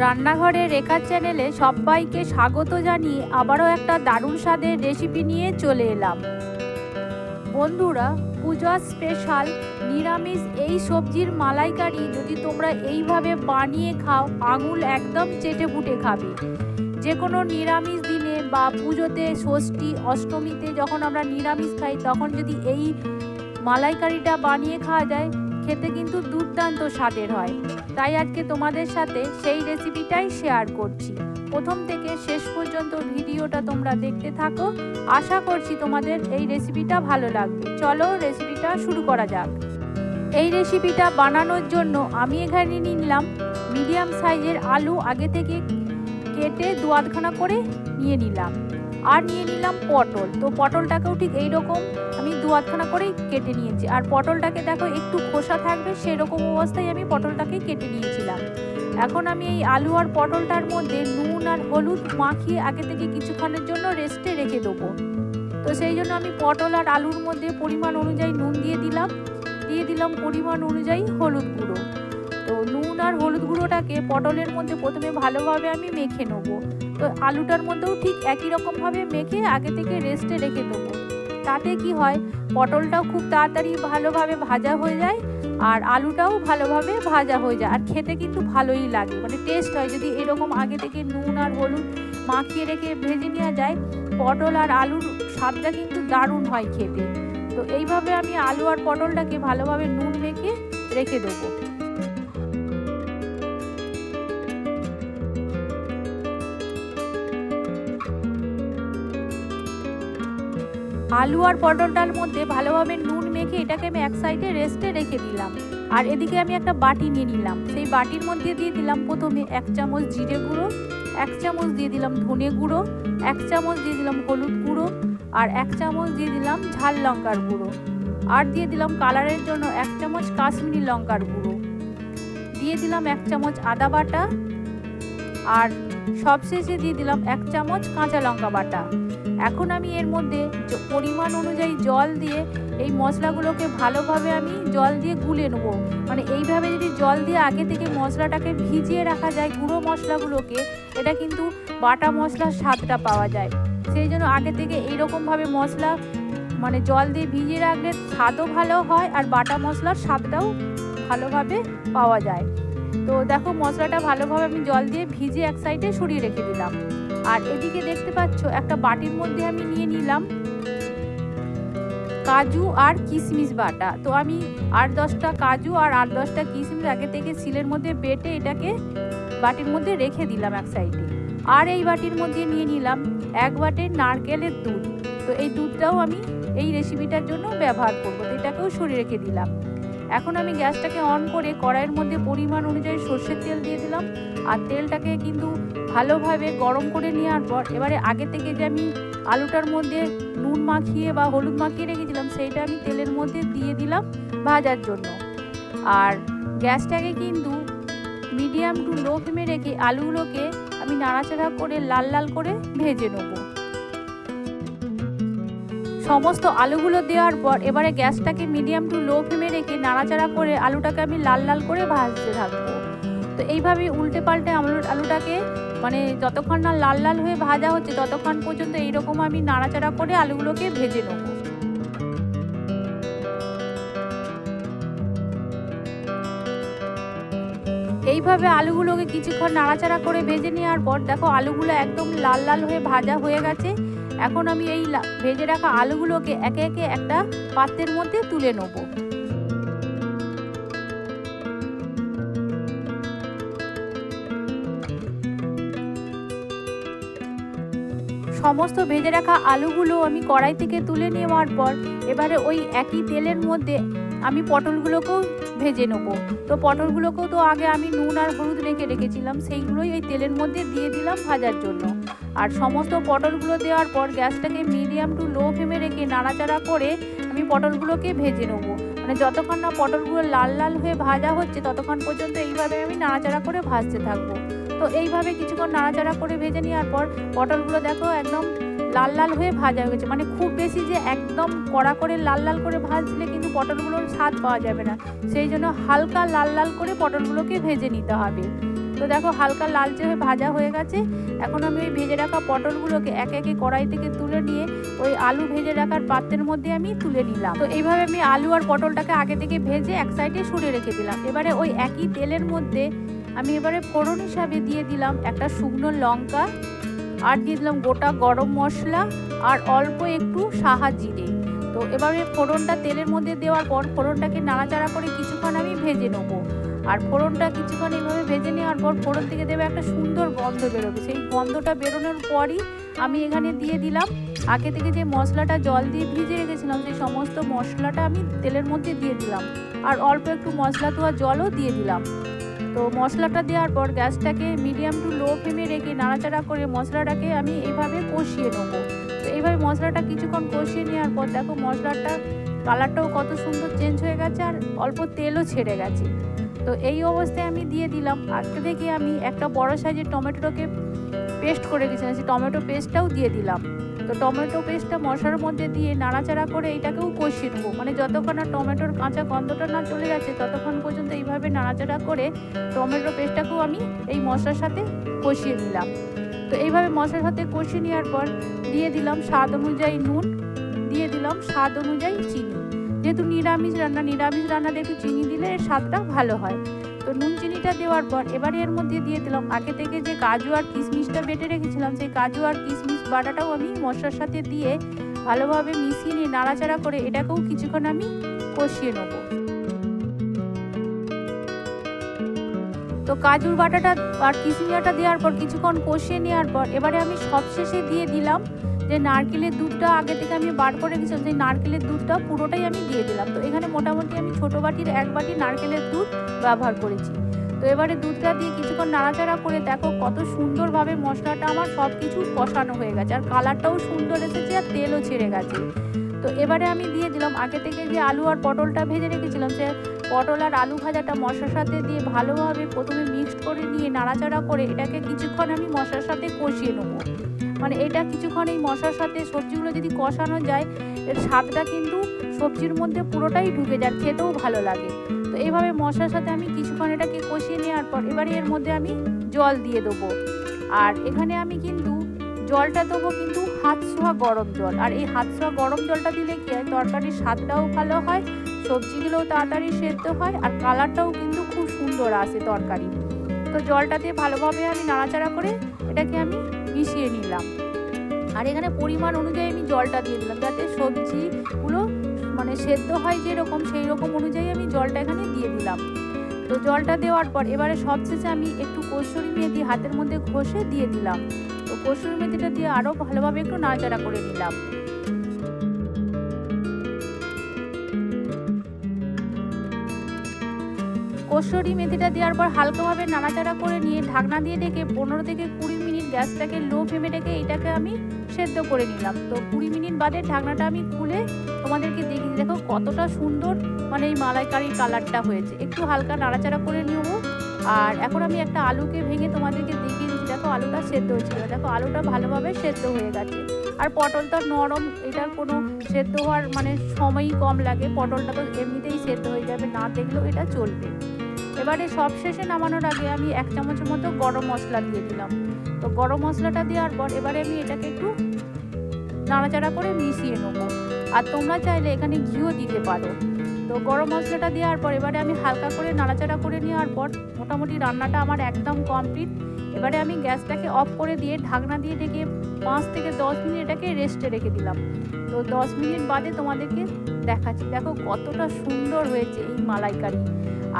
রান্নাঘরে রেখার চ্যানেলে সবাইকে স্বাগত জানিয়ে আবারও একটা দারুণ স্বাদের রেসিপি নিয়ে চলে এলাম। বন্ধুরা পূজা স্পেশাল নিরামিষ এই সবজির মালাইকারি যদি তোমরা এইভাবে বানিয়ে খাও, আঙুল একদম চেটে পুটে খাবে। যে কোনো নিরামিষ দিনে বা পুজোতে ষষ্ঠী, অষ্টমীতে যখন আমরা নিরামিষ খাই, তখন যদি এই মালাইকারিটা বানিয়ে খাওয়া যায় খেতে কিন্তু দুর্দান্ত স্বাদের হয়। তাই আজকে তোমাদের সাথে সেই রেসিপিটাই শেয়ার করছি। প্রথম থেকে শেষ পর্যন্ত ভিডিওটা তোমরা দেখতে থাকো। আশা করছি তোমাদের এই রেসিপিটা ভালো লাগবে। চলো রেসিপিটা শুরু করা যাক। এই রেসিপিটা বানানোর জন্য আমি এখানে নিলাম মিডিয়াম সাইজের আলু আগে থেকে কেটে দু আধখানা করে নিয়ে নিলাম। আর নিয়ে নিলাম পটল। তো পটলটাকেও ঠিক এইরকম আমি দু আধখানা করেই কেটে নিয়েছি। আর পটলটাকে দেখো একটু খোসা থাকবে, সেরকম অবস্থায় আমি পটলটাকে কেটে নিয়েছিলাম। এখন আমি এই আলু আর পটলটার মধ্যে নুন আর হলুদ মাখিয়ে আগে থেকে কিছুক্ষণের জন্য রেস্টে রেখে দেবো। তো সেই জন্য আমি পটল আর আলুর মধ্যে পরিমাণ অনুযায়ী নুন দিয়ে দিলাম। দিয়ে দিলাম পরিমাণ অনুযায়ী হলুদ গুঁড়ো। তো নুন আর হলুদ গুঁড়োটাকে পটলের মধ্যে প্রথমে ভালোভাবে আমি মেখে নেব। তো আলুটার মধ্যেও ঠিক একই রকমভাবে মেখে আগে থেকে রেস্টে রেখে দেবো। তাতে কি হয়, পটলটাও খুব তাড়াতাড়ি ভালোভাবে ভাজা হয়ে যায় আর আলুটাও ভালোভাবে ভাজা হয়ে যায়। আর খেতে কিন্তু ভালোই লাগে মানে টেস্ট হয়। যদি এরকম আগে থেকে নুন আর হলুদ মাখিয়ে রেখে ভেজে নেওয়া যায়, পটল আর আলুর স্বাদটা কিন্তু দারুণ হয় খেতে। তো এইভাবে আমি আলু আর পটলটাকে ভালোভাবে নুন মেখে রেখে দেবো। আলু আর পটলটার মধ্যে ভালোভাবে নুন মেখে এটাকে আমি এক সাইডে রেস্টে রেখে দিলাম। আর এদিকে আমি একটা বাটি নিয়ে নিলাম। সেই বাটির মধ্যে দিয়ে দিলাম প্রথমে এক চামচ জিরে গুঁড়ো, এক চামচ দিয়ে দিলাম ধনে গুঁড়ো, এক চামচ দিয়ে দিলাম হলুদ গুঁড়ো আর এক চামচ দিয়ে দিলাম ঝাল লঙ্কার গুঁড়ো। আর দিয়ে দিলাম কালারের জন্য এক চামচ কাশ্মীরি লঙ্কার গুঁড়ো। দিয়ে দিলাম এক চামচ আদা বাটা আর সবশেষে দিয়ে দিলাম এক চামচ কাঁচা লঙ্কা বাটা। এখন আমি এর মধ্যে পরিমাণ অনুযায়ী জল দিয়ে এই মশলাগুলোকে ভালোভাবে আমি জল দিয়ে গুলে নেব। মানে এইভাবে যদি জল দিয়ে আগে থেকে মশলাটাকে ভিজিয়ে রাখা যায়, গুঁড়ো মশলাগুলোকে, এটা কিন্তু বাটা মশলার স্বাদটা পাওয়া যায়। সেই জন্য আগে থেকে এইরকমভাবে মশলা মানে জল দিয়ে ভিজিয়ে রাখলে স্বাদও ভালো হয় আর বাটা মশলার স্বাদটাও ভালোভাবে পাওয়া যায়। তো দেখো মশলাটা ভালোভাবে আমি জল দিয়ে ভিজে এক সাইডে সরিয়ে রেখে দিলাম। আর এদিকে দেখতে পাচ্ছ, একটা বাটির মধ্যে আমি নিয়ে নিলাম কাজু আর কিশমিশ বাটা। তো আমি আট দশটা কাজু আর আট দশটা কিশমিশ আগে থেকে সিলের মধ্যে বেটে এটাকে বাটির মধ্যে রেখে দিলাম এক সাইডে। আর এই বাটির মধ্যে নিয়ে নিলাম এক বাটির নারকেলের দুধ। তো এই দুধটাও আমি এই রেসিপিটার জন্য ব্যবহার করব। তো এটাকেও সরিয়ে রেখে দিলাম। এখন আমি গ্যাসটাকে অন করে কড়াইয়ের মধ্যে পরিমাণ অনুযায়ী সর্ষের তেল দিয়ে দিলাম। আর তেলটাকে কিন্তু ভালোভাবে গরম করে নেওয়ার পর, এবারে আগে থেকে যে আমি আলুটার মধ্যে নুন মাখিয়ে বা হলুদ মাখিয়ে রেখেছিলাম, সেইটা আমি তেলের মধ্যে দিয়ে দিলাম ভাজার জন্য। আর গ্যাসটাকে কিন্তু মিডিয়াম টু লো ফ্লেমে রেখে আলুগুলোকে আমি নাড়াচাড়া করে লাল লাল করে ভেজে নেব। সমস্ত আলুগুলো দেওয়ার পর এবারে গ্যাসটাকে মিডিয়াম টু লো ফ্লেমে রেখে নাড়াচাড়া করে আলুটাকে আমি লাল লাল করে ভাজতে থাকব। তো এইভাবে উল্টে পাল্টে আলু আলুটাকে মানে যতক্ষণ না লাল লাল হয়ে ভাজা হচ্ছে ততক্ষণ পর্যন্ত এইরকম আমি নাড়াচাড়া করে আলুগুলোকে ভেজে নেব। এইভাবে আলুগুলোকে কিছুক্ষণ নাড়াচাড়া করে ভেজে নেওয়ার পর দেখো আলুগুলো একদম লাল লাল হয়ে ভাজা হয়ে গেছে। এখন আমি এই ভেজে রাখা আলুগুলোকে একে একে একটা পাত্রের মধ্যে তুলে নেব। সমস্ত ভেজে রাখা আলুগুলো আমি কড়াই থেকে তুলে নেওয়ার পর এবারে ওই একই তেলের মধ্যে আমি পটলগুলোকেও ভেজে নেব। তো পটলগুলোকেও তো আগে আমি নুন আর হলুদ রেখে রেখেছিলাম, সেইগুলোই ওই তেলের মধ্যে দিয়ে দিলাম ভাজার জন্য। আর সমস্ত পটলগুলো দেওয়ার পর গ্যাসটাকে মিডিয়াম টু লো ফ্লেমে রেখে নাড়াচাড়া করে আমি পটলগুলোকে ভেজে নেব। মানে যতক্ষণ না পটলগুলো লাল লাল হয়ে ভাজা হচ্ছে, ততক্ষণ পর্যন্ত এইভাবে আমি নাড়াচাড়া করে ভাজতে থাকব। তো এইভাবে কিছুক্ষণ নাড়াচাড়া করে ভেজে নেওয়ার পর পটলগুলো দেখো একদম লাল লাল হয়ে ভাজা হয়ে গেছে। মানে খুব বেশি যে একদম কড়া করে লাল লাল করে ভাজলে কিন্তু পটলগুলোর স্বাদ পাওয়া যাবে না। সেই জন্য হালকা লাল লাল করে পটলগুলোকে ভেজে নিতে হবে। তো দেখো হালকা লালচে হয়ে ভাজা হয়ে গেছে। এখন আমি ওই ভেজে রাখা পটলগুলোকে একে একে কড়াই থেকে তুলে নিয়ে ওই আলু ভেজে রাখার পাত্রের মধ্যে আমি তুলে নিলাম। তো এইভাবে আমি আলু আর পটলটাকে আগে থেকে ভেজে এক সাইডে সরিয়ে রেখে দিলাম। এবারে ওই একই তেলের মধ্যে আমি এবারে ফোড়ন হিসাবে দিয়ে দিলাম একটা শুকনো লঙ্কা আর দিয়ে দিলাম গোটা গরম মশলা আর অল্প একটু সাহা জিরে। তো এবারে ফোড়নটা তেলের মধ্যে দেওয়ার পর ফোড়নটাকে নাড়াচাড়া করে কিছুক্ষণ আমি ভেজে নেব। আর ফোড়নটা কিছুক্ষণ এইভাবে ভেজে নেওয়ার পর ফোড়ন থেকে দেবে একটা সুন্দর গন্ধ বেরোবে। সেই গন্ধটা বেরোনোর পরই আমি এখানে দিয়ে দিলাম। আগে থেকে যে মশলাটা জল দিয়ে ভিজে রেখেছিলাম, সেই সমস্ত মশলাটা আমি তেলের মধ্যে দিয়ে দিলাম। আর অল্প একটু মশলা ধোয়া জলও দিয়ে দিলাম। তো মশলাটা দেওয়ার পর গ্যাসটাকে মিডিয়াম টু লো ফ্লেমে রেখে নাড়াচাড়া করে মশলাটাকে আমি এভাবে কষিয়ে নেব। তো এইভাবে মশলাটা কিছুক্ষণ কষিয়ে নেওয়ার পর দেখো মশলাটা কালারটাও কত সুন্দর চেঞ্জ হয়ে গেছে আর অল্প তেলও ছেড়ে গেছে। তো এই অবস্থায় আমি দিয়ে দিলাম। আজকে থেকে আমি একটা বড় সাইজের টমেটোকে পেস্ট করে রেখেছিলাম সেই টমেটো পেস্টটাও দিয়ে দিলাম। তো টমেটো পেস্টটা মশলার মধ্যে দিয়ে নাড়াচাড়া করে এটাকেও কষিয়ে নেব। মানে যতক্ষণ না টমেটোর কাঁচা গন্ধটা না চলে যাচ্ছে, ততক্ষণ পর্যন্ত এইভাবে নাড়াচাড়া করে টমেটো পেস্টটাকেও আমি এই মশলার সাথে কষিয়ে নিলাম। তো এইভাবে মশলার সাথে কষিয়ে নেওয়ার পর দিয়ে দিলাম স্বাদ অনুযায়ী নুন, দিয়ে দিলাম স্বাদ অনুযায়ী চিনি। যেহেতু নিরামিষ রান্না, নিরামিষ রান্নাতে একটু চিনি দিলে এর স্বাদটা ভালো হয়। তো নুন চিনিটা দেওয়ার পর এবারে এর মধ্যে দিয়ে দিলাম। আগে থেকে যে কাজু আর কিশমিশটা বেটে রেখেছিলাম, সেই কাজু আর কিশমিশ বাটাটাও আমি মশলার সাথে দিয়ে ভালোভাবে মিশিয়ে নিয়ে নাড়াচাড়া করে এটাকেও কিছুক্ষণ আমি কষিয়ে নেব। তো কাজুর বাটাটা আর কিশমিশটা দেওয়ার পর কিছুক্ষণ কষিয়ে নেওয়ার পর এবারে আমি সবশেষে দিয়ে দিলাম যে নারকেলের দুধটা আগে থেকে আমি বার করে রেখেছিলাম, সেই নারকেলের দুধটা পুরোটাই আমি দিয়ে দিলাম। তো এখানে মোটামুটি আমি ছোটো বাটির এক বাটি নারকেলের দুধ ব্যবহার করেছি। তো এবারে দুধটা দিয়ে কিছুক্ষণ নাড়াচাড়া করে দেখো কত সুন্দরভাবে মশলাটা আমার সব কিছু কষানো হয়ে গেছে। আর কালারটাও সুন্দর এসেছে আর তেলও ছেড়ে গেছে। তো এবারে আমি দিয়ে দিলাম আগে থেকে যে আলু আর পটলটা ভেজে রেখেছিলাম, সে পটল আর আলু ভাজাটা মশলার সাথে দিয়ে ভালোভাবে প্রথমে মিক্সড করে নিয়ে নাড়াচাড়া করে এটাকে কিছুক্ষণ আমি মশলার সাথে কষিয়ে নেব। মানে এটা কিছুক্ষণ এই মশলার সাথে সবজিগুলো যদি কষানো যায়, এর স্বাদটা কিন্তু সবজির মধ্যে পুরোটাই ঢুকে যায়, খেতেও ভালো লাগে। তো এইভাবে মশলার সাথে আমি কিছুক্ষণ এটাকে কষিয়ে নেওয়ার পর এবারে এর মধ্যে আমি জল দিয়ে দেবো। আর এখানে আমি কিন্তু জলটা দেবো কিন্তু হাত ছোঁয়া গরম জল। আর এই হাত ছোঁয়া গরম জলটা দিলে কি হয়? তরকারির স্বাদটাও ভালো হয়, সবজিগুলোও তাড়াতাড়ি সেদ্ধ হয়, আর কালারটাও কিন্তু খুব সুন্দর আসে তরকারি। তো জলটা দিয়ে ভালোভাবে আমি নাড়াচাড়া করে এটাকে আমি মিশিয়ে নিলাম। আর এখানে পরিমাণ অনুযায়ী আমি জলটা দিয়ে দিলাম, যাতে সবজিগুলো মানে সেদ্ধ হয় যেরকম, সেই রকম অনুযায়ী আমি জলটা এখানে দিয়ে দিলাম। তো জলটা দেওয়ার পর এবারে সবশেষে আমি একটু কসুরি মেথি হাতের মধ্যে ঘষে দিয়ে দিলাম। তো কসুরি মেথিটা দিয়ে আরও ভালোভাবে একটু নাড়াচাড়া করে নিলাম। কসুরি মেথিটা দেওয়ার পর হালকাভাবে নাড়াচাড়া করে নিয়ে ঢাকনা দিয়ে ঢেকে পনেরো থেকে কুড়ি গ্যাসটাকে লো ফ্লেমে রেখে এটাকে আমি সেদ্ধ করে নিলাম। তো কুড়ি মিনিট বাদে ঢাকনাটা আমি খুলে তোমাদেরকে দেখি দেখো কতটা সুন্দর মানে এই মালাইকারির কালারটা হয়েছে। একটু হালকা নাড়াচাড়া করে নেব। আর এখন আমি একটা আলুকে ভেঙে তোমাদেরকে দেখিয়ে দিচ্ছি। দেখো আলুটা সেদ্ধ হয়েছিল। দেখো আলুটা ভালোভাবে সেদ্ধ হয়ে গেছে। আর পটলটা নরম, এটার কোনো সেদ্ধ হওয়ার মানে সময়ই কম লাগে। পটলটা তো এমনিতেই সেদ্ধ হয়ে যাবে, না দেখলেও এটা চলবে। এবারে সব শেষে নামানোর আগে আমি এক চামচের মতো গরম মশলা দিয়ে দিলাম। তো গরম মশলাটা দেওয়ার পর এবারে আমি এটাকে একটু নাড়াচাড়া করে মিশিয়ে নেব। আর তোমরা চাইলে এখানে ঘিও দিতে পারো। তো গরম মশলাটা দেওয়ার পর এবারে আমি হালকা করে নাড়াচাড়া করে নেওয়ার পর মোটামুটি রান্নাটা আমার একদম কমপ্লিট। এবারে আমি গ্যাসটাকে অফ করে দিয়ে ঢাকনা দিয়ে ঢেকে পাঁচ থেকে দশ মিনিট এটাকে রেস্টে রেখে দিলাম। তো দশ মিনিট বাদে তোমাদেরকে দেখাচ্ছি। দেখো কতটা সুন্দর হয়েছে এই মালাইকারি।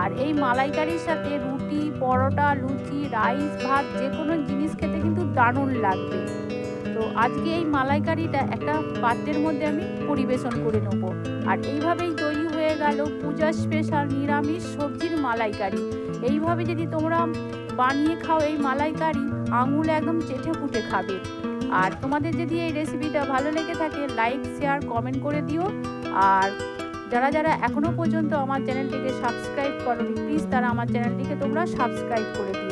আর এই মালাইকারির সাথে রুটি, পরোটা, লুচি, রাইস, ভাত যে কোনো জিনিস খেতে কিন্তু দারুণ লাগবে। তো আজকে এই মালাইকারিটা একটা পাত্রের মধ্যে আমি পরিবেশন করে নেব। আর এইভাবেই তৈরি হয়ে গেল পূজা স্পেশাল নিরামিষ সবজির মালাইকারি। এইভাবে যদি তোমরা বানিয়ে খাও এই মালাইকারি, আঙুল একদম চেটে ফুটে খাবে। আর তোমাদের যদি এই রেসিপিটা ভালো লেগে থাকে লাইক শেয়ার কমেন্ট করে দিও। আর যারা যারা এখনও পর্যন্ত আমার চ্যানেলটিকে সাবস্ক্রাইব করনি প্লিজ তারা আমার চ্যানেলটিকে তোমরা সাবস্ক্রাইব করে দিও।